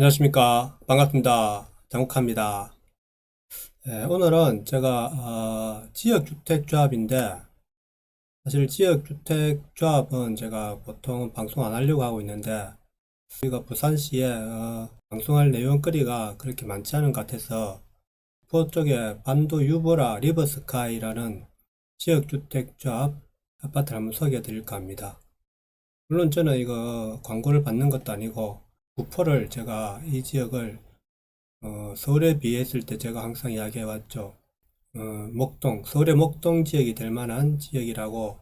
안녕하십니까. 반갑습니다. 장욱합니다. 예, 오늘은 제가, 어, 지역주택조합인데, 사실 지역주택조합은 제가 보통 방송 안 하려고 하고 있는데, 우리가 부산시에, 어, 방송할 내용거리가 그렇게 많지 않은 것 같아서, 부호 쪽에 반도 유보라 리버스카이라는 지역주택조합 아파트를 한번 소개해 드릴까 합니다. 물론 저는 이거 광고를 받는 것도 아니고, 구포를 제가 이 지역을 어, 서울에 비했을 때 제가 항상 이야기해 왔죠. 어, 목동, 서울의 목동 지역이 될 만한 지역이라고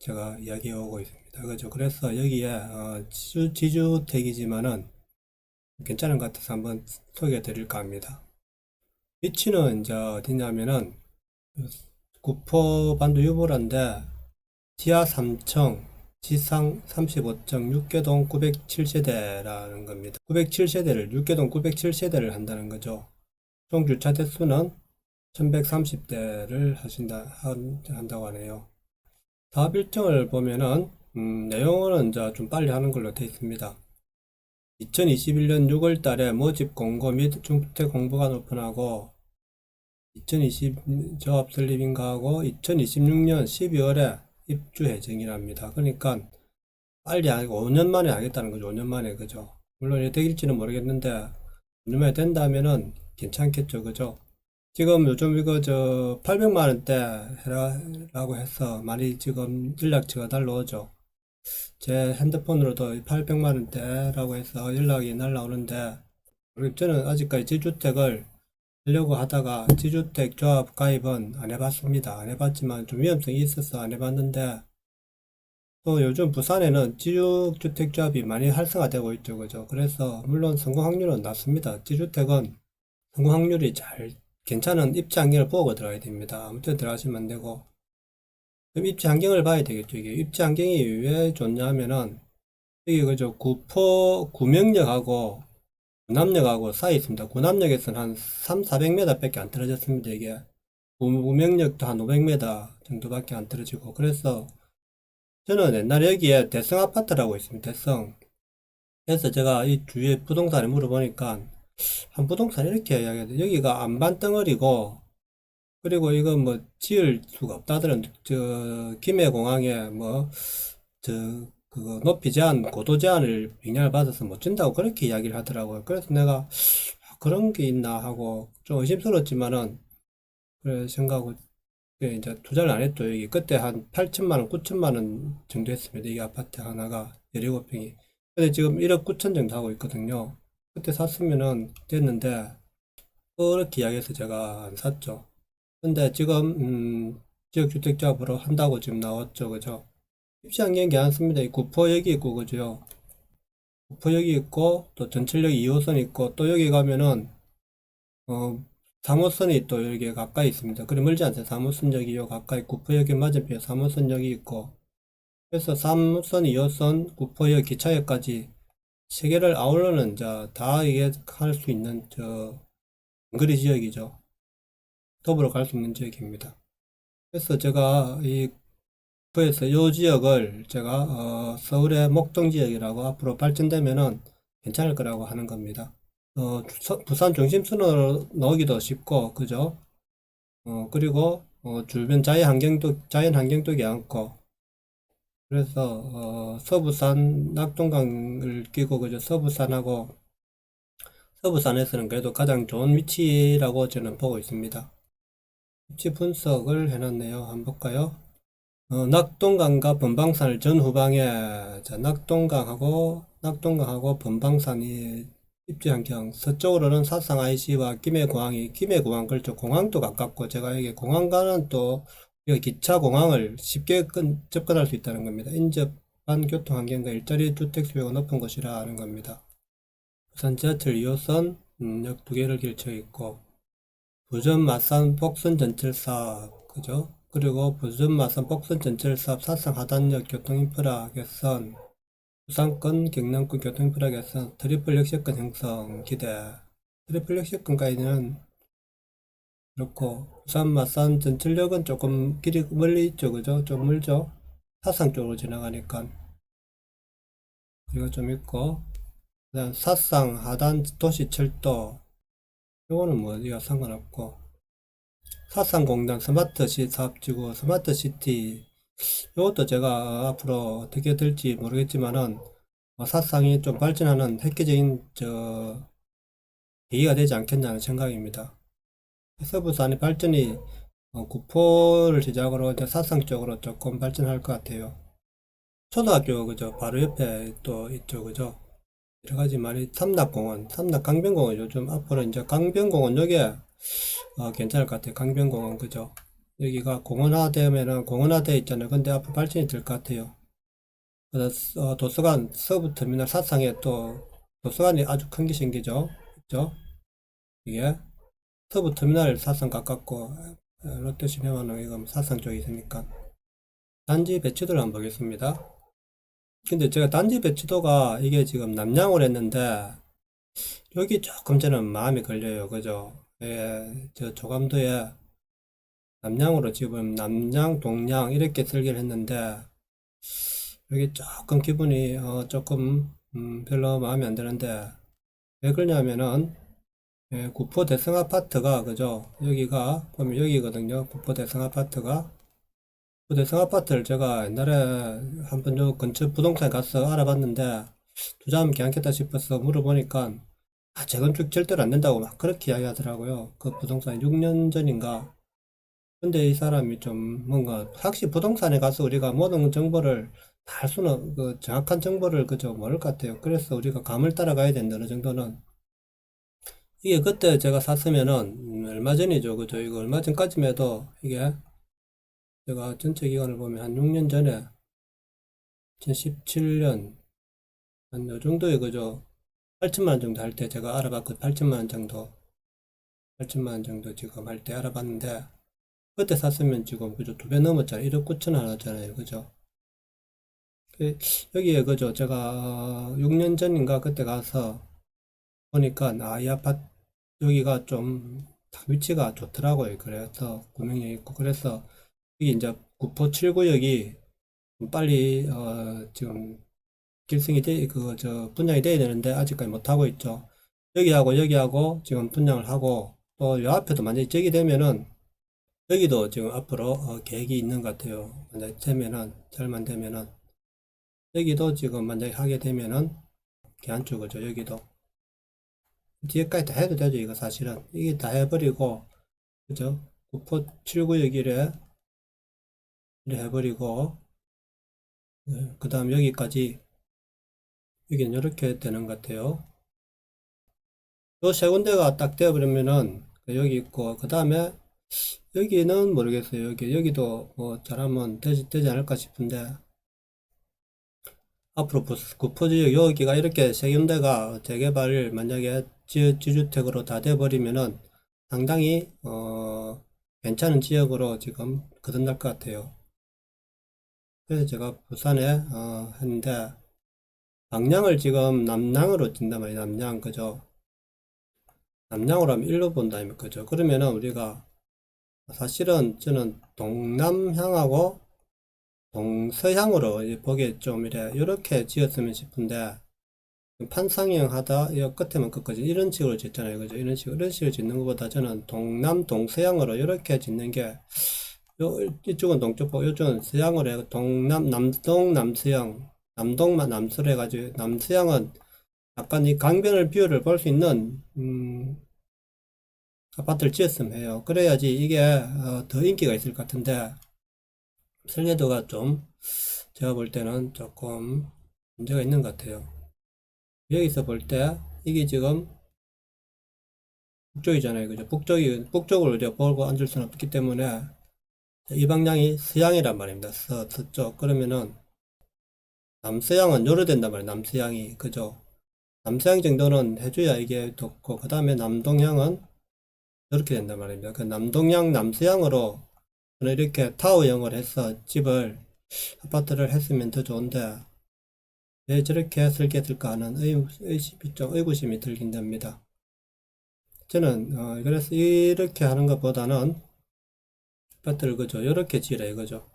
제가 이야기해 오고 있습니다. 그죠? 그래서 여기에 어, 지주, 지주택이지만은 괜찮은 것 같아서 한번 소개해 드릴까 합니다. 위치는 이제 어디냐면은 구포 반도 유보라인데 지하 3층 지상 35.6개동 907세대라는 겁니다. 907세대를 6개동 907세대를 한다는 거죠. 총 주차 대수는 1130대를 하신다 한- 한다고 하네요. 사업 일정을 보면은 음, 내용은 이제 좀 빨리 하는 걸로 되어 있습니다. 2021년 6월 달에 모집 공고 및 중주택 공부관 오픈하고 2020 조합 설립인가 하고 2026년 12월에 입주 예정이랍니다. 그러니까 빨리 아니고 5년 만에 하겠다는 거죠. 5년 만에 그죠. 물론 이게 되길지는 모르겠는데 5년 만에 된다면은 괜찮겠죠. 그죠. 지금 요즘 이거 저 800만 원대 해라라고 해서 많이 지금 연락처가 달라오죠. 제 핸드폰으로도 800만 원대라고 해서 연락이 날라오는데 저는 아직까지 지주택을 하려고 하다가 지주택 조합 가입은 안 해봤습니다. 안 해봤지만 좀 위험성이 있어서 안 해봤는데 또 요즘 부산에는 지주택 조합이 많이 활성화되고 있죠. 그죠? 그래서 물론 성공 확률은 낮습니다. 지주택은 성공 확률이 잘 괜찮은 입지 환경을 보고 들어가야 됩니다. 아무튼 들어가시면 안 되고 그럼 입지 환경을 봐야 되겠죠. 이게 입지 환경이 왜 좋냐면은 여기 그죠? 구포 구명역하고 구남역하고 사이 있습니다. 구남역에서는 한 3, 400m 밖에 안 떨어졌습니다. 이게 구명역도 한 500m 정도밖에 안 떨어지고 그래서 저는 옛날에 여기에 대성 아파트라고 있습니다. 대성. 그래서 제가 이 주위에 부동산에 물어보니까 한 부동산 이렇게 이야기해요. 여기가 안반 덩어리고 그리고 이거 뭐 지을 수가 없다더런 저 김해공항에 뭐 저 그거 높이 제한 고도 제한을 영향을 받아서 못 준다고 그렇게 이야기를 하더라고요. 그래서 내가 아, 그런 게 있나 하고 좀 의심스러웠지만은 그래 생각하고 예, 이제 투자를 안 했죠. 여기 그때 한 8천만 원, 9천만 원 정도 했습니다. 이 아파트 하나가 17평이. 근데 지금 1억 9천 정도 하고 있거든요. 그때 샀으면은 됐는데 그렇게 이야기해서 제가 안 샀죠. 근데 지금 음, 지역주택조합으로 한다고 지금 나왔죠. 그죠? 입시 환경이 괜찮습니다. 이 구포역이 있고 그죠? 구포역이 있고 또 전철역 2호선 있고 또 여기 가면은 어 3호선이 또 여기 가까이 있습니다. 그리 멀지 않아요. 3호선역이 요 가까이 구포역에 맞은편에 3호선역이 있고 그래서 3호선, 2호선, 구포역, 기차역까지 세 개를 아울러는 자, 다 이게 할 수 있는 저 거리 지역이죠. 더불어 갈 수 있는 지역입니다. 그래서 제가 이 구에서 이 지역을 제가 어, 서울의 목동 지역이라고 앞으로 발전되면은 괜찮을 거라고 하는 겁니다. 어, 서- 부산 중심선으로 넣기도 쉽고, 그죠? 어, 그리고, 어, 주변 자연 환경도, 자연 환경도 괜찮고, 그래서, 어, 서부산 낙동강을 끼고, 그죠? 서부산하고, 서부산에서는 그래도 가장 좋은 위치라고 저는 보고 있습니다. 위치 분석을 해놨네요. 한번 볼까요? 어, 낙동강과 번방산을 전후방에, 자, 낙동강하고, 낙동강하고 번방산이 입지환경 서쪽으로는 사상 IC와 김해공항이 김해공항 그렇죠 공항도 가깝고 제가 여기 공항과는 또 여기 기차 공항을 쉽게 끈- 접근할 수 있다는 겁니다. 인접한 교통 환경과 일자리 주택 수요가 높은 곳이라 하는 겁니다. 부산 지하철 2호선 음, 역두 개를 걸쳐 있고 부전 마산 복선 전철 사업 그죠? 그리고 부전 마산 복선 전철 사업 사상 하단역 교통 인프라 개선 부산권, 경남권 교통인프라 개선, 트리플 역세권 형성 기대. 트리플 역세권까지는 그렇고 부산 마산 전철역은 조금 길이 멀리 있죠, 그죠? 좀 멀죠? 사상 쪽으로 지나가니까 그리고 좀 있고 그다음 사상 하단 도시 철도 요거는 뭐 이거 상관없고 사상공단 스마트시 사업지구 스마트시티 이것도 제가 앞으로 어떻게 될지 모르겠지만은 어, 사상이 좀 발전하는 획기적인 저 계기가 되지 않겠냐는 생각입니다. 서부산의 발전이 어, 구포를 시작으로 이제 사상 쪽으로 조금 발전할 것 같아요. 초등학교 그죠 바로 옆에 또 있죠 그죠 여러 가지 말이 삼락공원 삼락 강변공원 요즘 앞으로 이제 강변공원 여기에 어, 괜찮을 것 같아요. 강변공원 그죠 여기가 공원화되면은 공원화돼 있잖아요. 근데 앞으로 발전이 될 것 같아요. 그래서 어, 도서관 서부 터미널 사상에 또 도서관이 아주 큰 게 생기죠. 그죠 이게 서부 터미널 사상 가깝고 어, 롯데시네마는 이건 사상 쪽에 있으니까 단지 배치도를 한번 보겠습니다. 근데 제가 단지 배치도가 이게 지금 남양으로 했는데 여기 조금 저는 마음이 걸려요. 그죠? 예, 저 조감도에 남양으로 지금 남양, 동양 이렇게 설계를 했는데 여기 조금 기분이 어, 조금 음, 별로 마음에 안 드는데 왜 그러냐면은 예, 구포 대성 아파트가 그죠? 여기가 보면 여기거든요. 구포 대성 아파트가 구포 대성 아파트를 제가 옛날에 한번 요 근처 부동산에 가서 알아봤는데 투자하면 괜찮겠다 싶어서 물어보니까 아, 재건축 절대로 안 된다고 막 그렇게 이야기하더라고요. 그 부동산이 6년 전인가. 근데 이 사람이 좀 뭔가 확실히 부동산에 가서 우리가 모든 정보를 다 할 수는 그 정확한 정보를 그저 모를 것 같아요. 그래서 우리가 감을 따라가야 된다 어느 정도는. 이게 그때 제가 샀으면은 음, 얼마 전이죠. 그죠? 이거 얼마 전까지만 해도 이게 제가 전체 기간을 보면 한 6년 전에 2017년 한 요 정도에 그죠? 8천만 원 정도 할 때 제가 알아봤고 8천만 원 정도 8천만 원 정도 지금 할 때 알아봤는데 그때 샀으면 지금 그죠? 두 배 넘었잖아요. 1억 9천 원 하잖아요. 그죠? 그, 여기에 그죠? 제가 6년 전인가 그때 가서 보니까 아, 이 아파트 여기가 좀 위치가 좋더라고요. 그래서 구명이 있고 그래서 여기 이제 구포 7구역이 빨리 어, 지금 길승이 돼, 그, 저, 분양이 돼야 되는데, 아직까지 못하고 있죠. 여기하고, 여기하고, 지금 분양을 하고, 또, 요 앞에도 만약에 저기 되면은, 여기도 지금 앞으로, 어, 계획이 있는 것 같아요. 만약에 되면은, 잘만 되면은, 여기도 지금 만약에 하게 되면은, 걔안쪽 그죠, 여기도. 뒤에까지 다 해도 되죠, 이거 사실은. 이게 다 해버리고, 그죠? 구포 7구역 이래, 이래 해버리고, 그 다음 여기까지, 여기는 이렇게 되는 것 같아요. 요 세 군데가 딱 되어버리면은 여기 있고 그 다음에 여기는 모르겠어요. 여기 여기도 뭐 잘하면 되지, 되지 않을까 싶은데 앞으로 부- 구포지역 여기가 이렇게 세 군데가 재개발 만약에 지, 지주택으로 다 돼버리면은 상당히 어, 괜찮은 지역으로 지금 거듭날 것 같아요. 그래서 제가 부산에 어, 했는데 방향을 지금 남향으로 뛴단 말이에요. 남향, 그죠? 남향으로 하면 일로 본다면, 그죠? 그러면은 우리가 사실은 저는 동남향하고 동서향으로 보기에 좀 이래, 이렇게 지었으면 싶은데, 판상형 하다, 이 끝에만 끝까지 이런 식으로 짓잖아요. 그죠? 이런 식으로, 이런 식으로 짓는 것보다 저는 동남, 동서향으로 이렇게 짓는 게, 요, 이쪽은 동쪽보고 이쪽은 서양으로 해 동남, 남동, 남서양, 남동만 남서로 해가지고, 남서양은 약간 이 강변을 뷰를 볼 수 있는, 음, 아파트를 지었으면 해요. 그래야지 이게 어, 더 인기가 있을 것 같은데, 설계도가 좀, 제가 볼 때는 조금 문제가 있는 것 같아요. 여기서 볼 때, 이게 지금 북쪽이잖아요. 그죠? 북쪽이, 북쪽을 우리가 보고 앉을 수는 없기 때문에, 이 방향이 서양이란 말입니다. 서, 서쪽. 그러면은, 남서양은 요로 된단 말이에요. 남서양이. 그죠? 남서양 정도는 해줘야 이게 좋고, 그 다음에 남동향은 이렇게 된단 말입니다. 그 남동향, 남서양으로 저는 이렇게 타워형을 해서 집을, 아파트를 했으면 더 좋은데, 왜 저렇게 설계했을까 하는 의, 의심이 좀, 의구심이 들긴 됩니다. 저는, 어, 그래서 이렇게 하는 것보다는, 아파트를 그죠? 이렇게 지으라 이거죠.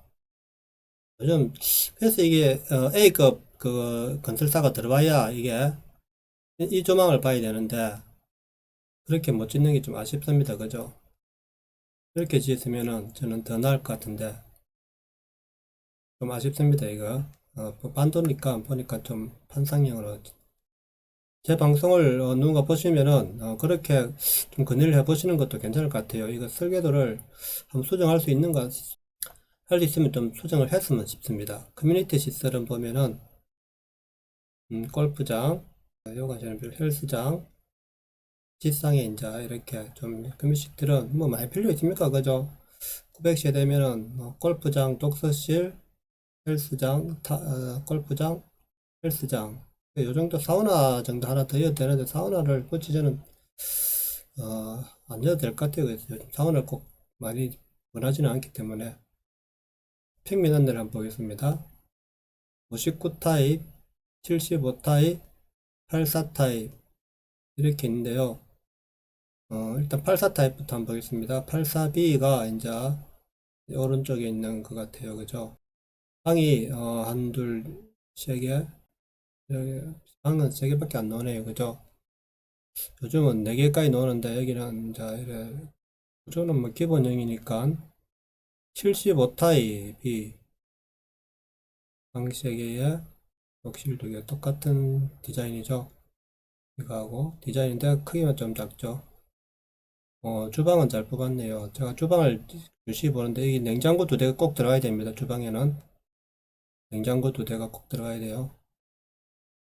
요즘, 그래서 이게, 어, A급 그 건설사가 들어와야 이게 이- 이 조망을 봐야 되는데 그렇게 못 짓는 게 좀 아쉽습니다. 그죠? 이렇게 지었으면은 저는 더 나을 것 같은데 좀 아쉽습니다. 이거 어, 뭐 반도니까 보니까 좀 판상형으로 제 방송을 어, 누군가 보시면은 어, 그렇게 좀 건의를 해보시는 것도 괜찮을 것 같아요. 이거 설계도를 한번 수정할 수 있는가 할수 있으면 좀 수정을 했으면 싶습니다. 커뮤니티 시설은 보면은 음, 골프장, 요가 전별 헬스장, 지상에 이제 이렇게 좀 금식들은 뭐 많이 필요 있습니까? 그죠? 900시에 되면은 뭐 골프장, 독서실, 헬스장, 타, 어, 골프장, 헬스장. 요 정도 사우나 정도 하나 더 해야 되는데 사우나를 굳이 저는 어, 안 해도 될 것 같아요. 그래서 사우나를 꼭 많이 원하지는 않기 때문에 평면 안내를 한번 보겠습니다. 59 타입, 75 타입, 84 타입 이렇게 있는데요. 어, 일단 84 타입부터 한번 보겠습니다. 84B가 이제 오른쪽에 있는 것 같아요. 그죠? 방이 어, 한, 둘, 세 개. 여기 방은 세 개밖에 안 나오네요. 그죠? 요즘은 네 개까지 나오는데 여기는 이제 이래 구조는 뭐 기본형이니까 75 타입이 방세 개에 욕실 두개 똑같은 디자인이죠. 이거하고 디자인인데 크기만 좀 작죠. 어, 주방은 잘 뽑았네요. 제가 주방을 주시 보는데 이 냉장고 두 대가 꼭 들어가야 됩니다. 주방에는 냉장고 두 대가 꼭 들어가야 돼요.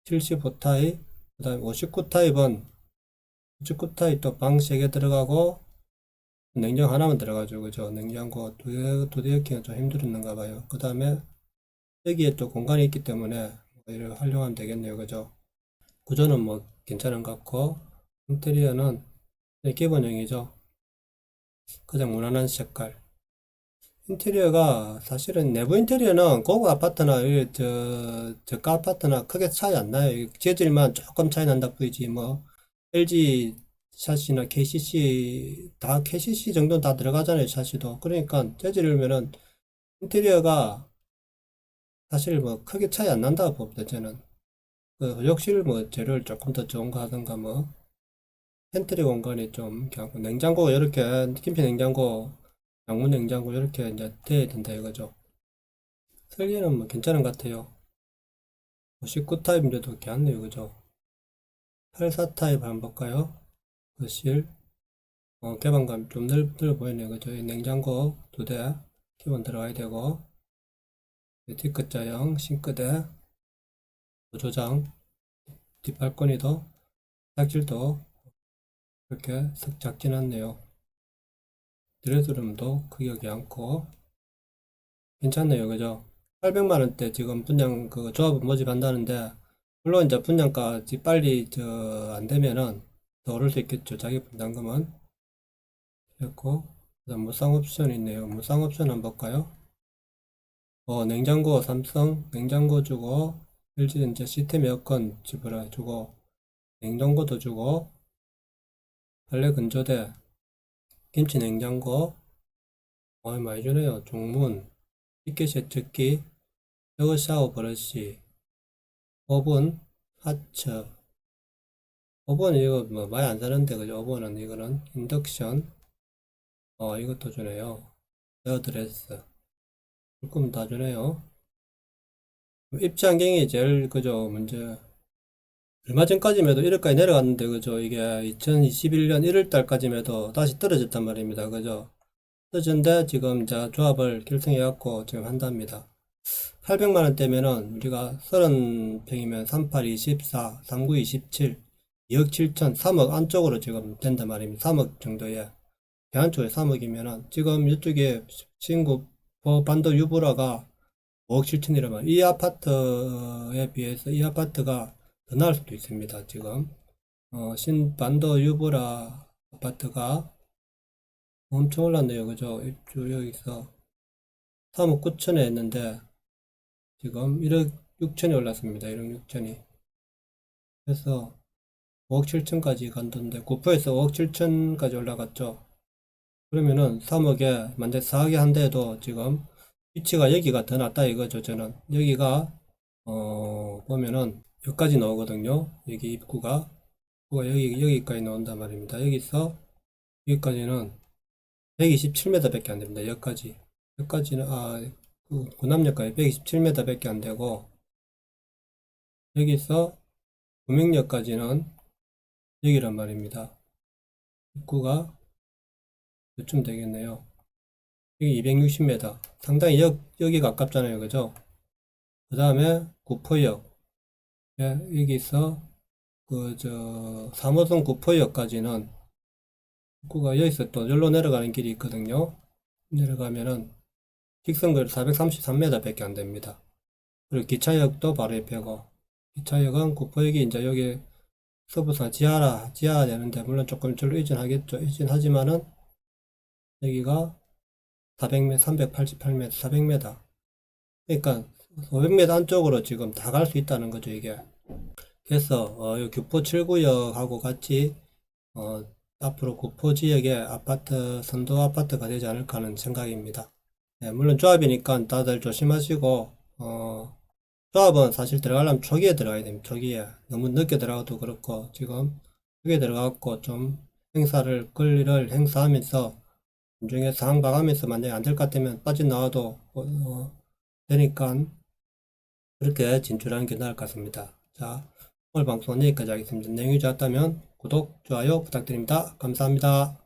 75 타입, 그 다음에 59 타입은 59 타입도 방 3개 들어가고 냉장 하나만 들어가죠. 그죠? 냉장고 두 대, 두대 넣기가 좀 힘들었는가 봐요. 그 다음에 여기에 또 공간이 있기 때문에 뭐 이렇게 활용하면 되겠네요. 그죠? 구조는 뭐 괜찮은 것 같고 인테리어는 네, 기본형이죠. 가장 무난한 색깔. 인테리어가 사실은 내부 인테리어는 고급 아파트나 이저 저가 아파트나 크게 차이 안 나요. 이 재질만 조금 차이 난다 뿐이지 뭐 LG 샷이나 KCC 다 KCC 정도는 다 들어가잖아요. 샷이도. 그러니까 재질이면은 인테리어가 사실 뭐 크게 차이 안 난다고 봅니다. 저는. 그 욕실 뭐 재료를 조금 더 좋은 거 하던가 뭐 팬트리 공간이 좀 괜찮고 냉장고 이렇게 김치 냉장고 양문 냉장고 이렇게 이제 돼야 된다 이거죠 설계는 뭐 괜찮은 것 같아요 19 타입인데도 괜찮네요 그죠 84 타입 한번 볼까요 거실 어, 개방감 좀 넓, 넓어 보이네요 그죠 이 냉장고 두 대 기본 들어가야 되고 D끝자형 싱크대 조장 뒷발코니도 탁질도 이렇게 썩 작진 않네요. 드레스룸도 크게 않고 괜찮네요. 그죠? 800만원대 지금 분양 그 조합 모집한다는데 물론 이제 분양가 빨리 저 안 되면은 더 오를 수 있겠죠. 자기 분담금은 그렇고 그다음 무상 옵션 있네요. 무상 옵션 한번 볼까요? 어, 냉장고 삼성 냉장고 주고 LG 이제 시스템 에어컨 지불해 주고 냉장고도 주고 빨래 건조대 김치 냉장고 어이 많이 주네요 종문 식기 세척기 샤워 샤워 브러쉬 오븐 하 처 오븐 이거 뭐 많이 안 사는데 그죠? 오븐은 이거는 인덕션. 어 이것도 주네요. 에어드레스. 조금 다 주네요. 입지 환경이 제일 그죠? 문제. 얼마 전까지만 해도 1월까지 내려갔는데 그죠? 이게 2021년 1월 달까지만 해도 다시 떨어졌단 말입니다. 그죠? 떨어졌는데 지금 이제 조합을 결성해 갖고 지금 한답니다. 800만 원 대면은 우리가 30평이면 38, 24, 39, 27 2억 7천 3억 안쪽으로 지금 된단 말입니다 3억 정도에 대한 쪽에 3억이면은 지금 이쪽에 신구 반도 유보라가 5억 7천이라면 이 아파트에 비해서 이 아파트가 더 나을 수도 있습니다. 지금 어, 신반도 유보라 아파트가 엄청 올랐네요. 그죠? 입주 여기서 3억 9천에 했는데 지금 1억 6천이 올랐습니다. 1억 6천이 그래서 5억 7천까지 간던데 구포에서 5억 7천까지 올라갔죠. 그러면은 3억에 만약 4억에 한 대도 지금 위치가 여기가 더 낫다 이거죠. 저는 여기가 어 보면은 여기까지 나오거든요. 여기 입구가 여기, 여기까지 나온단 말입니다. 여기서 여기까지는 127m 밖에 안 됩니다. 여기까지. 여기까지는, 아, 그 군남역까지 127m 밖에 안 되고, 여기서 구명역까지는 여기란 말입니다. 입구가 요쯤 되겠네요. 여기 260m. 상당히 여, 여기 가깝잖아요. 그죠? 그 다음에 구포역. 예, 여기서 그, 저, 3호선 구포역까지는 입구가 여기서 또 열로 내려가는 길이 있거든요. 내려가면은 직선거리 433m 밖에 안 됩니다. 그리고 기차역도 바로 옆에고, 기차역은 구포역이 이제 여기 서부산 지하라, 지하가 되는데, 물론 조금 줄로 이전하겠죠. 이전하지만은, 여기가 400m, 388m, 400m. 그러니까 500m 안쪽으로 지금 다 갈 수 있다는 거죠, 이게. 그래서 어, 이 규포 7구역하고 같이 어, 앞으로 구포 지역의 아파트, 선도 아파트가 되지 않을까 하는 생각입니다. 네, 물론 조합이니까 다들 조심하시고 어, 조합은 사실 들어가려면 초기에 들어가야 됩니다. 초기에. 너무 늦게 들어가도 그렇고 지금 초기에 들어가고 좀 행사를 권리를 행사하면서 나중에 상황 봐가면서 만약에 안 될 것 같으면 빠져나와도 어, 어, 되니까 그렇게 진출하는 게 나을 것 같습니다. 자, 오늘 방송은 여기까지 하겠습니다. 내용이 좋았다면 구독, 좋아요 부탁드립니다. 감사합니다.